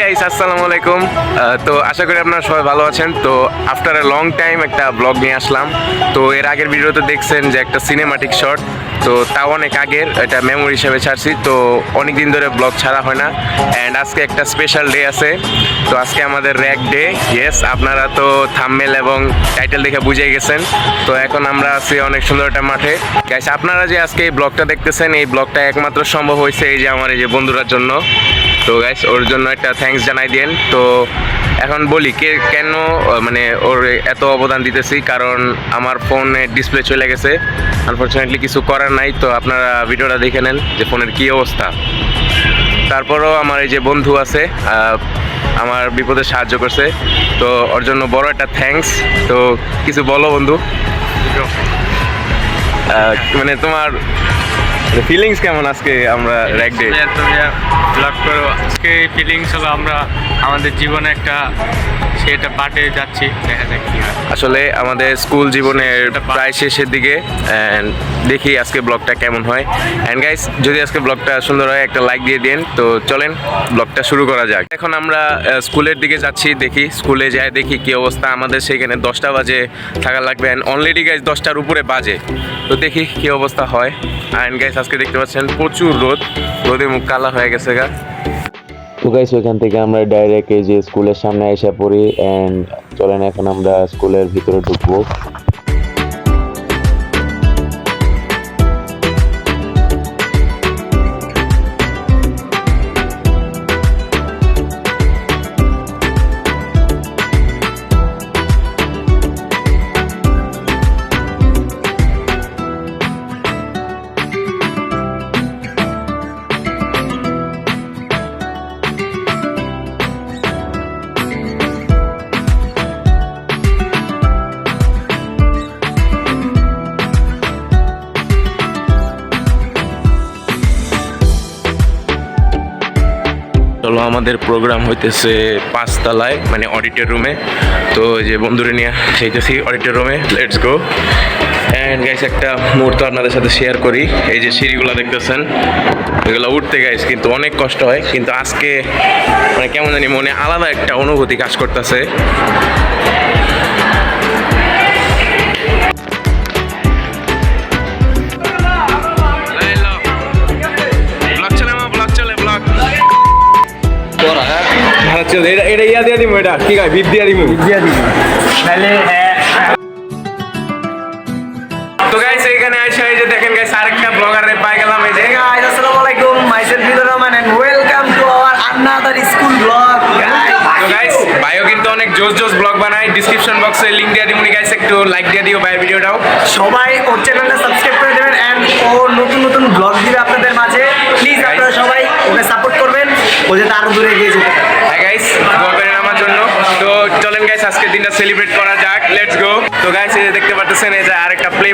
Guys আসসালামু আলাইকুম। তো আশা করি আপনারা সবাই ভালো আছেন। তো আফটার এ লং টাইম একটা ব্লগ নিয়ে আসলাম। তো এর আগের ভিডিওতে দেখছেন যে একটা সিনেমাটিক শট তো তাও অনেক আগের, এটা মেমোরি হিসেবে ছাড়ছি। তো অনেক দিন ধরে ব্লগ ছাড়া হয় না। অ্যান্ড আজকে একটা স্পেশাল ডে আছে। তো আজকে আমাদের র্যাক ডে ইয়েস আপনারা তো থামমেল এবং টাইটেল দেখে বুঝে গেছেন। তো এখন আমরা আছি অনেক সুন্দর একটা মাঠে। গাইস আপনারা যে আজকে এই ব্লগটা দেখতেছেন, এই ব্লগটা একমাত্র সম্ভব হয়েছে এই যে আমার এই যে বন্ধুরার জন্য। তো গাইস ওর জন্য একটা থ্যাঙ্কস জানাই দেন তো এখন বলি, কে কেন মানে ওর এত অবদান দিতেছি? কারণ আমার ফোনে ডিসপ্লে চলে গেছে। আনফর্চুনেটলি কিছু করার নাই তো, আপনারা ভিডিওটা দেখে নেন যে ফোনের কী অবস্থা। তারপরও আমার এই যে বন্ধু আছে আমার বিপদে সাহায্য করছে। তো ওর জন্য বড় একটা থ্যাঙ্কস তো কিছু বলো বন্ধু। মানে তোমার ফিলিংস কেমন আজকে আমরা র্যাক ডে ব্লগ করো আজকে ফিলিংস হলো আমরা, আমাদের জীবনে একটা সেটা পার্টে যাচ্ছি দেখা যাক কি হয়। আসলে আমাদের স্কুল জীবনের প্রায় শেষের দিকে দেখি আজকে ব্লগটা কেমন হয়। অ্যান্ড গাইস যদি আজকে ব্লগটা সুন্দর হয় একটা লাইক দিয়ে দিন। তো চলেন ব্লগটা শুরু করা যাক। এখন আমরা স্কুলের দিকে যাচ্ছি দেখি স্কুলে যাই দেখি কি অবস্থা। আমাদের সেখানে দশটা বাজে থাকা লাগবে। অ্যান্ড অলরেডি গাইস দশটার উপরে বাজে। তো দেখি কি অবস্থা হয়। অ্যান্ড গাইস আজকে দেখতে পাচ্ছেন প্রচুর রোদ। রোদে মুখ কালা হয়ে গেছে গা। তো গাইস ওইখান থেকে আমরা ডাইরেক্ট এই যে স্কুলের সামনে এসে পড়ি অ্যান্ড চলেন, এখন আমরা স্কুলের ভিতরে ঢুকবো। চলো আমাদের প্রোগ্রাম হইতেছে পাঁচতলায় মানে অডিটর রুমে তো যে বন্ধুরে নিয়ে সেইতেছি অডিটর রুমে লেটস গো অ্যান্ড গাইস একটা মুহূর্ত আপনাদের সাথে শেয়ার করি। এই যে সিঁড়িগুলো দেখতেছেন, এগুলো উঠতে গাইস কিন্তু অনেক কষ্ট হয়। কিন্তু আজকে মানে কেমন জানি মনে আলাদা একটা অনুভূতি কাজ করতেছে। আচ্ছা এটা এটা ইয়া দিয়ে দিমু এটা ঠিক আছে ভিপ দিয়ে দিমু? দিয়ে দিবি। তাহলে তো গাইস এইখানে আইসা এই যে দেখেন গাইস আরেকটা ব্লগারে পাই গেলাম। এই যে guys assalamu alaikum myself Hidar Rahman and welcome to our another school vlog guys. তো গাইস ভাইও কিন্তু অনেক জোস জোস ব্লগ বানায়। ডিসক্রিপশন বক্সে লিংক দিয়ে দিমুনি গাইস একটু লাইক দিয়ে দিও ভাইয়ের ভিডিওটাও। সবাই ওর চ্যানেলটা সাবস্ক্রাইব করে দেবেন এন্ড ও নতুন নতুন ব্লগ দিবে আপনাদের মাঝে। প্লিজ আপনারা সবাই ওকে সাপোর্ট করবেন ও আরও দূরে এগিয়ে হ্যাঁ গাইস দোয়া করেন আমার জন্য। তো চলেন গাইস আজকে দিনটা সেলিব্রেট করা যাক। লেটস গো তো গাইস এই যে দেখতে পাচ্ছেন এই যে আরেকটা প্লে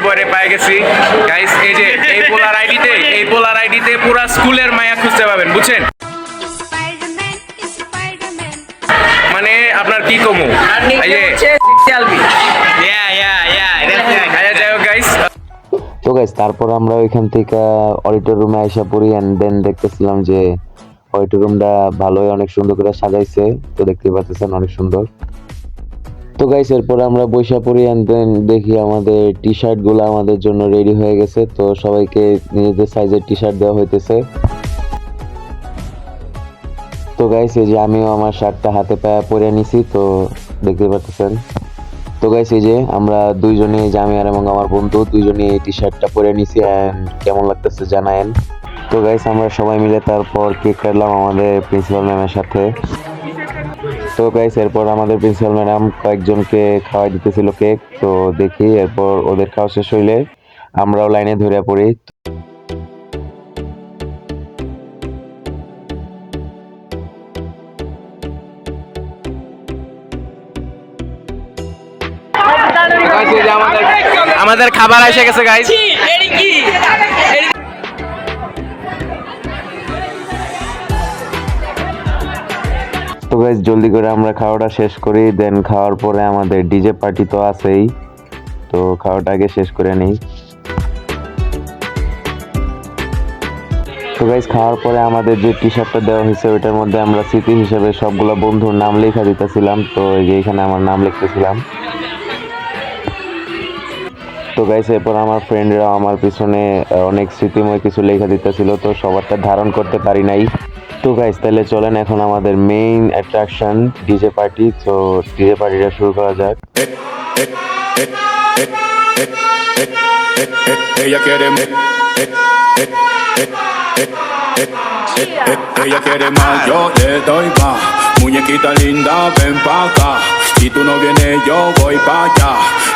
গেছি। গাইস এই যে এই পোলার আইডিতে এই পোলার আইডিতে পুরা স্কুলের মায়া খুঁজতে পাবেন বুঝছেন. মানে আপনার কি কমু? এই যে। ইয়া ইয়া ইয়া আচ্ছা যাই হোক গাইস তো গাইস তারপর আমরা ওইখান থেকে অডিটর রুমে এসে পড়ি দেন দেখতেছিলাম যে অডিটর রুমটা ভালোই অনেক সুন্দর করে সাজাইছে, তো দেখতে পাচ্ছেন অনেক সুন্দর। তো গাইস এরপর আমরা বৈশা দেন দেখি আমাদের টি শার্টগুলো আমাদের জন্য রেডি হয়ে গেছে, তো সবাইকে নিজেদের সাইজের টি শার্ট দেওয়া হইতেছে। তো গাইস এই যে আমিও আমার শার্টটা হাতে পায়ে পরে নিছি, তো দেখতে পাচ্ছেন। তো গাইস এই যে আমরা দুইজনে, জামিয়ার এবং আমার বন্ধু, দুইজনে এই টি শার্টটা পরে নিছি অ্যান্ড কেমন লাগতেছে জানায়েন। তো গাইস আমরা সবাই মিলে তারপর কেক কাটলাম আমাদের প্রিন্সিপাল ম্যামের সাথে। তো গাইস এরপর আমাদের প্রিন্সিপাল ম্যাডাম কয়েকজনকে খাওয়াই দিতেছিল কেক তো দেখি এরপর ওদের খাওয়া শেষ হইলে আমরাও লাইনে ধরে পড়ি। আমাদের খাবার এসে গেছে গাইস তো গাইস জলদি করে আমরা খাওয়াটা শেষ করি দেন খাওয়ার পরে আমাদের ডিজে পার্টি তো আছেই। তো খাওয়াটা আগে শেষ করে নিই। তো গাইস খাওয়ার পরে আমাদের যে টি শার্টটা দেওয়া হয়েছে, ওইটার মধ্যে আমরা স্মৃতি হিসেবে সবগুলো বন্ধুর নাম লেখা দিতেছিলাম। তো এই যে এখানে আমার নাম লিখতেছিলাম। তো গাইস এরপর আমার ফ্রেন্ডরা আমার পিছনে অনেক স্মৃতিময় কিছু লেখা দিতেছিল, তো সবারটা ধারণ করতে পারি নাই। তো গাইস তাহলে চলেন এখন আমাদের মেইন অ্যাট্রাকশন ডিজে পার্টি তো ডিজে পার্টিটা শুরু করা যাক Ella quiere eh, eh, eh, eh, eh, eh, eh, Ella quiere más, yo le doy más. Muñequita linda, ven pa' acá. Si tú no vienes, yo voy pa' allá.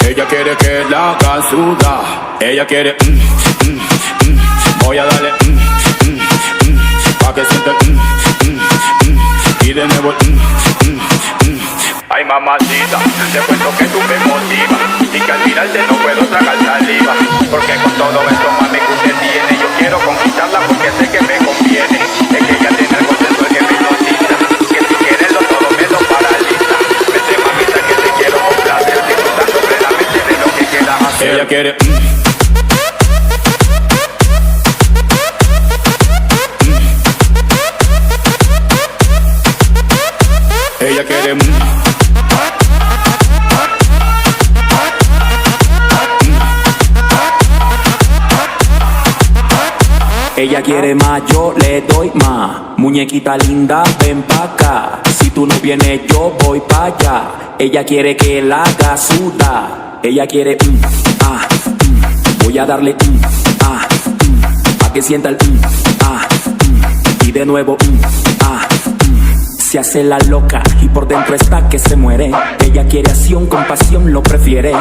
Ella quiere que la haga sudar. Ella quiere, mm, mm, mm. voy a darle, mm, mm, mm, pa' que sienta, mm, mm, mm. y de nuevo, mm, mm, mm. Ay mamacita, te cuento que tú me motivas Y que al mirarte no puedo tragar saliva Porque con todo esto mami que usted tiene Yo quiero conquistarla porque sé que me conviene Es que ella tiene algo sensual que me hipnotiza Que si quieres lo todo me lo paraliza Vete mamita que te quiero complacer Disfrutar completamente de lo que quieras hacer Ella quiere Ella quiere más, yo le doy más. Muñequita linda, ven pa' acá. Si tú no vienes, yo voy pa' allá. Ella quiere que la haga sudar. Ella quiere, ah, mm. voy a darle, ah, mm. pa' que sienta el, ah, mm. y de nuevo, ah, mm. se hace la loca y por dentro está que se muere. Ella quiere acción, con pasión lo prefiere.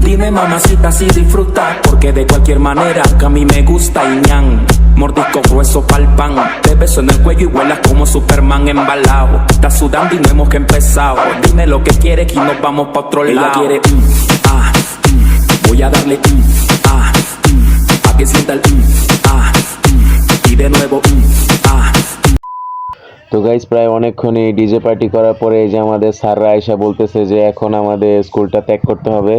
Dime mamacita si disfruta Porque de cualquier manera que a mí me gusta y ñan Mordisco grueso pa'l pan Te beso en el cuello y vuelas como Superman embalado Estás sudando y no hemos que empezado Dime lo que quieres que nos vamos pa' otro lado Ella quiere mm, ah, mm. Voy a darle mm, ah, mm. Pa' que sienta el ah. Y de nuevo তো guys প্রায় অনেকক্ষণ এই DJ party করার পরে যে আমাদের স্যাররা আইসা বলতেছে যে এখন আমাদের স্কুলটা ত্যাগ করতে হবে।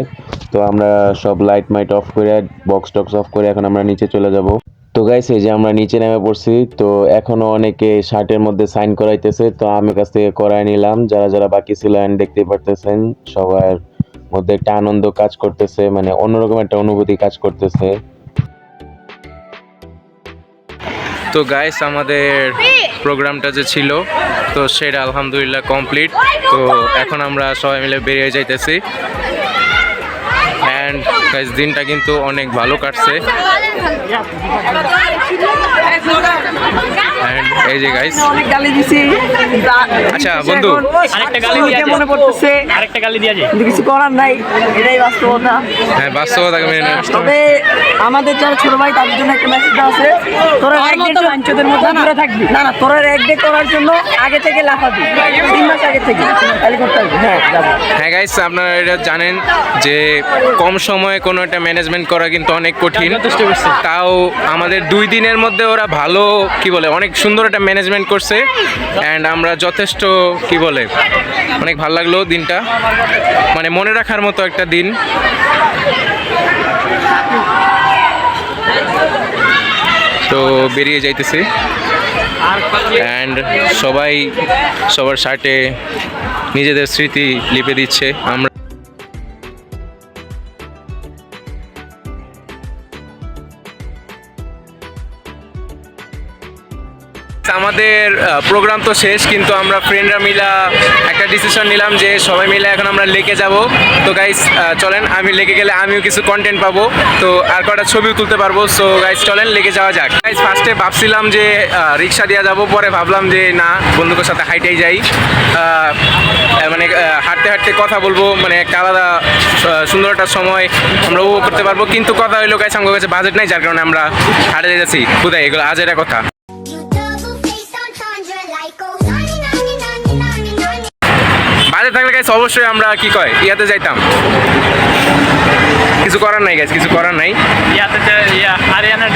তো আমরা সব লাইট মাইট অফ করে বক্স টক্স অফ করে এখন আমরা নিচে চলে যাব। তো গাইস এই যে আমরা নিচে নেমে পড়ছি, তো এখনও অনেকে শার্টের মধ্যে সাইন করাইতেছে, তো আমি কাছ থেকে করাই নিলাম। যারা যারা বাকি ছিল and দেখতে পারতেছেন, সবার মধ্যে একটা আনন্দ কাজ করতেছে মানে অন্যরকম একটা অনুভূতি কাজ করতেছে। তো গাইস আমাদের প্রোগ্রামটা যে ছিল, তো সেটা আলহামদুলিল্লাহ কমপ্লিট তো এখন আমরা সবাই মিলে বেরিয়ে যাইতেছি। গাইস দিনটা কিন্তু অনেক ভালো কাটছে। এই যে গাইস অনেক গালি দিছি আচ্ছা, বন্ধু। আরেকটা গালি দিয়ে মনে পড়তেছে আরেকটা গালি দিয়ে কিন্তু কিছু করার নাই এটাই বাস্তবতা। হ্যাঁ বাস্তবতাকে মেনে নেওয়া তবে আমাদের যারা ছোট ভাই তাদের জন্য একটা মেসেজ আছে। তোরা এক ডে বাঞ্চদের মধ্যে দূরে থাকবি। না না তোরা এক ডে করার জন্য আগে থেকে লাফাবি। তিন মাস আগে থেকে। তাহলে করতে হবে হ্যাঁ যাব। হ্যাঁ গাইস আপনারা এটা জানেন যে কম সময়ে কোনো একটা ম্যানেজমেন্ট করা কিন্তু অনেক কঠিন। তাও আমাদের দুই দিনের মধ্যে ওরা ভালো কি বলে অনেক সুন্দর একটা ম্যানেজমেন্ট করছে। অ্যান্ড আমরা যথেষ্ট কি বলে অনেক ভালো লাগল দিনটা। মানে মনে রাখার মতো একটা দিন। তো বেরিয়ে যাইতেছি। অ্যান্ড সবাই সবার শার্টে নিজেদের স্মৃতি লিপে দিচ্ছে। আমরা আমাদের প্রোগ্রাম তো শেষ, কিন্তু আমরা ফ্রেন্ডরা মিলা একটা ডিসিশন নিলাম যে সবাই মিলে এখন আমরা লেকে যাব। তো গাইস চলেন, আমি লেকে গেলে আমিও কিছু কন্টেন্ট পাবো। তো আর কটা ছবিও তুলতে পারব সো গাইস চলেন, লেকে যাওয়া যাক। গাইস ফার্স্টে ভাবছিলাম যে রিক্সা দিয়ে যাব, পরে ভাবলাম যে না, বন্ধুদের সাথে হাইটেই যাই। মানে হাঁটতে হাঁটতে কথা বলব মানে একটা আলাদা সুন্দর একটা সময় আমরা উপভোগ করতে পারব। কিন্তু কথা হইল গাইস আমার কাছে বাজেট নাই, যার কারণে আমরা হাঁটে যাচ্ছি। কোথায় এগুলো আজ এটা কথা। বাইরে থাকলে গাইস অবশ্যই আমরা কি কয়? ইয়াতে যাইতাম। কিছু করার নাই গাইস কিছু করার নাই। ইয়াতে ইয়া হারিয়ানা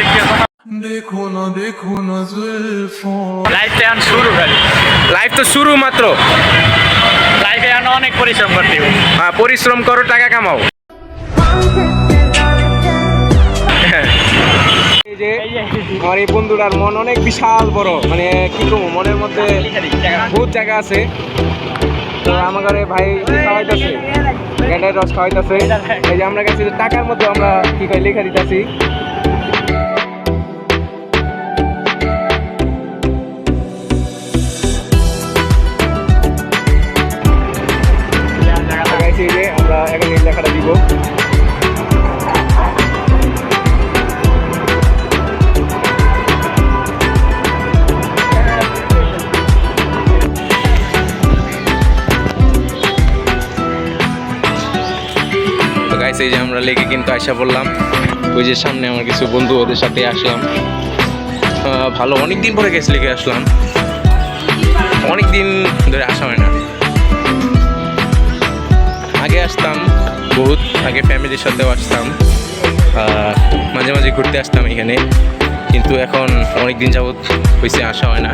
দেখো না দেখো না শুরু খালি লাইফ তো শুরু মাত্র। লাইফে আর অনেক পরিশ্রম করতে হবে। হ্যাঁ পরিশ্রম করো টাকা কামাও। যে আমার এই বন্ধুটার মন অনেক বিশাল বড়। মানে কি কম মনের মধ্যে বহুত জায়গা আছে। তো আমার ঘরে ভাই খাওয়াইতেছে গেন্ডার রস খাওয়াইতেছে। এই যে আমরা গেছি টাকার মধ্যে আমরা কি কয় লেখা দিতেছি। এই যে আমরা লেগে কিন্তু আসা পড়লাম। ওই যে সামনে আমার কিছু বন্ধু ওদের সাথে আসলাম। ভালো অনেক দিন পরে গেছি লেগে আসলাম। অনেক দিন ধরে আসা হয় না। আগে আসতাম বহুত, আগে ফ্যামিলির সাথেও আসতাম। মাঝে মাঝে ঘুরতে আসতাম এখানে। কিন্তু এখন অনেক দিন যাবৎ হয়েছে আসা হয় না।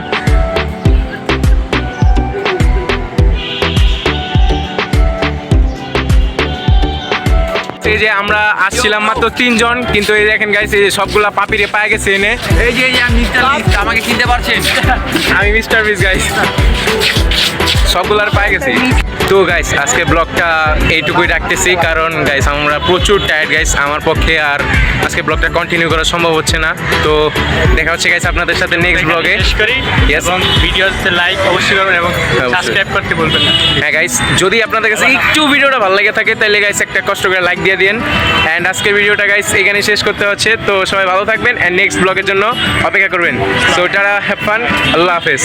যে আমরা আসছিলাম মাত্র তিনজন কিন্তু এই দেখেন গাইছে এই যে সবগুলা পাপিরে পায়ে গেছে এনে। এই যে আমাকে চিনতে পারছেন? আমি মিস্টার বিস গাইস সবগুলার পায়ে গেছি। তো গাইস আজকে ব্লগটা এইটুকুই রাখতেছি কারণ গাইস আমরা প্রচুর টায়ার্ড গাইস আমার পক্ষে আর আজকে ব্লগটা কন্টিনিউ করা সম্ভব হচ্ছে না। তো দেখা হচ্ছে গাইস আপনাদের সাথে নেক্সট ব্লগে শেষ করি Yes. এবং ভিডিওতে লাইক অবশ্যই করবেন এবং সাবস্ক্রাইব করতে বলবেন না। হ্যাঁ গাইস যদি আপনাদের কাছে একটু ভিডিওটা ভালো লেগে থাকে তাহলে গাইস একটা কষ্ট করে লাইক দিয়ে দিন অ্যান্ড আজকের ভিডিওটা গাইস এখানে শেষ করতে হচ্ছে। তো সবাই ভালো থাকবেন অ্যান্ড নেক্সট ব্লগের জন্য অপেক্ষা করবেন। তো টাটা হ্যাভ ফান আল্লাহ হাফেজ।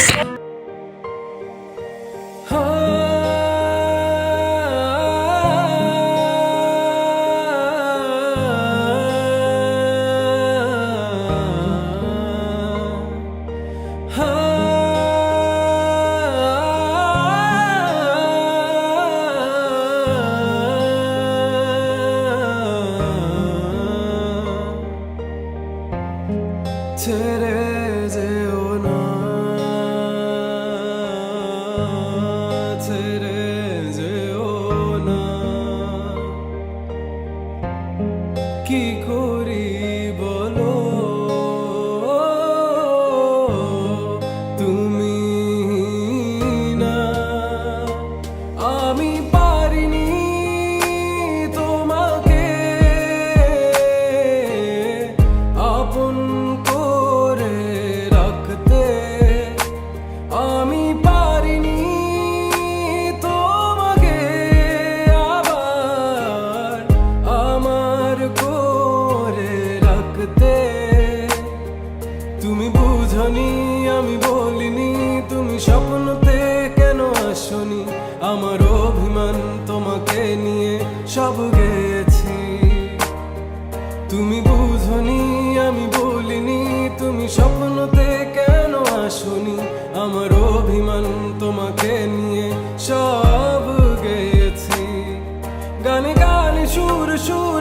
তুমি স্বপ্নতে কেন আসনি? আমার অভিমান তোমাকে নিয়ে সব গেছি গানে গানে সুর সুর